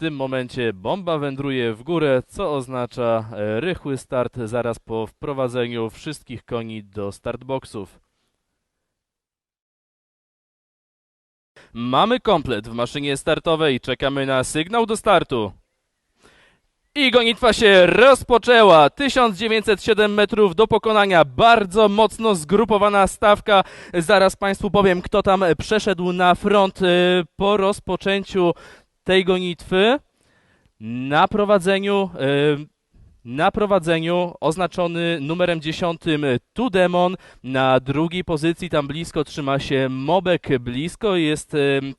tym momencie bomba wędruje w górę, co oznacza e, rychły start zaraz po wprowadzeniu wszystkich koni do startboxów. Mamy komplet w maszynie startowej, czekamy na sygnał do startu. I gonitwa się rozpoczęła. 1907 metrów do pokonania. Bardzo mocno zgrupowana stawka. Zaraz Państwu powiem, kto tam przeszedł na front y, po rozpoczęciu tej gonitwy. Na prowadzeniu. Na prowadzeniu oznaczony numerem 10 Tudemon. Na drugiej pozycji tam blisko trzyma się Mobek. Blisko jest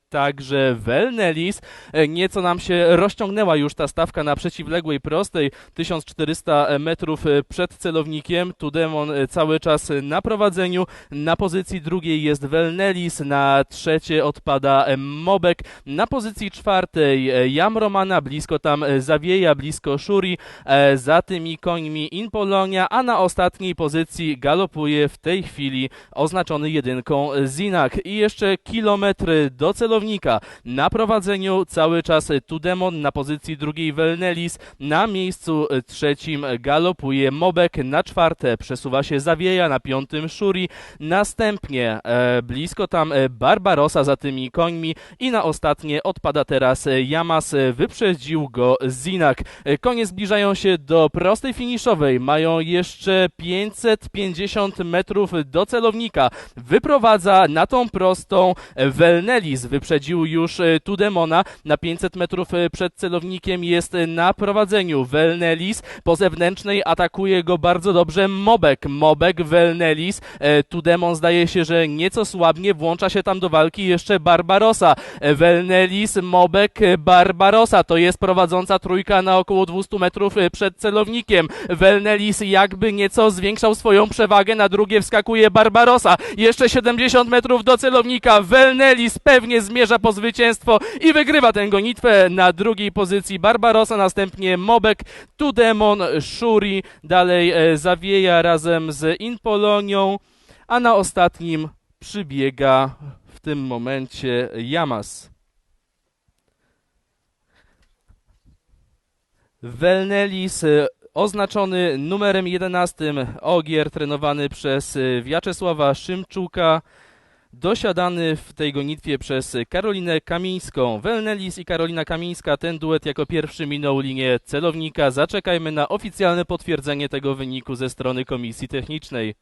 także Welnelis. E, Nieco nam się rozciągnęła już ta stawka na przeciwległej prostej. 1400 metrów e, przed celownikiem. Tudemon e, cały czas e, na prowadzeniu. Na pozycji drugiej jest Welnelis. Na trzecie odpada e, Mobek. Na pozycji czwartej e, Jam Romana. Blisko tam e, Zawieja, blisko Shuri. E, Za tymi końmi In Polonia, a na ostatniej pozycji galopuje w tej chwili oznaczony jedynką Zinak. I jeszcze kilometry do celownika. Na prowadzeniu cały czas Tudemon, na pozycji drugiej Welnelis, na miejscu trzecim galopuje Mobek, na czwarte przesuwa się Zawieja, na piątym Shuri, następnie e, blisko tam Barbarosa za tymi końmi i na ostatnie odpada teraz Yamas, wyprzedził go Zinak. E, Konie zbliżają się do prostej finiszowej, mają jeszcze 550 metrów do celownika. Wyprowadza na tą prostą Welnelis, wyprzedził już e, Tudemona, na 500 metrów e, przed celownikiem jest na prowadzeniu Welnelis, po zewnętrznej atakuje go bardzo dobrze Mobek, Mobek, Welnelis, e, Tudemon zdaje się, że nieco słabnie, włącza się tam do walki jeszcze Barbarosa, Welnelis, Mobek, Barbarosa, to jest prowadząca trójka na około 200 metrów przed celownikiem, Welnelis jakby nieco zwiększał swoją przewagę, na drugie wskakuje Barbarosa, jeszcze 70 metrów do celownika, Welnelis pewnie zmierza po zwycięstwo i wygrywa tę gonitwę. Na drugiej pozycji Barbarosa, następnie Mobek, Tudemon, Shuri, dalej e, Zawieja razem z Inpolonią, a na ostatnim przybiega w tym momencie Yamas. Welnelis e, oznaczony numerem 11 Ogier trenowany przez e, Wiaczesława Szymczuka dosiadany w tej gonitwie przez Karolinę Kamińską. Welnelis i Karolina Kamińska, ten duet jako pierwszy minął linię celownika. Zaczekajmy na oficjalne potwierdzenie tego wyniku ze strony komisji technicznej.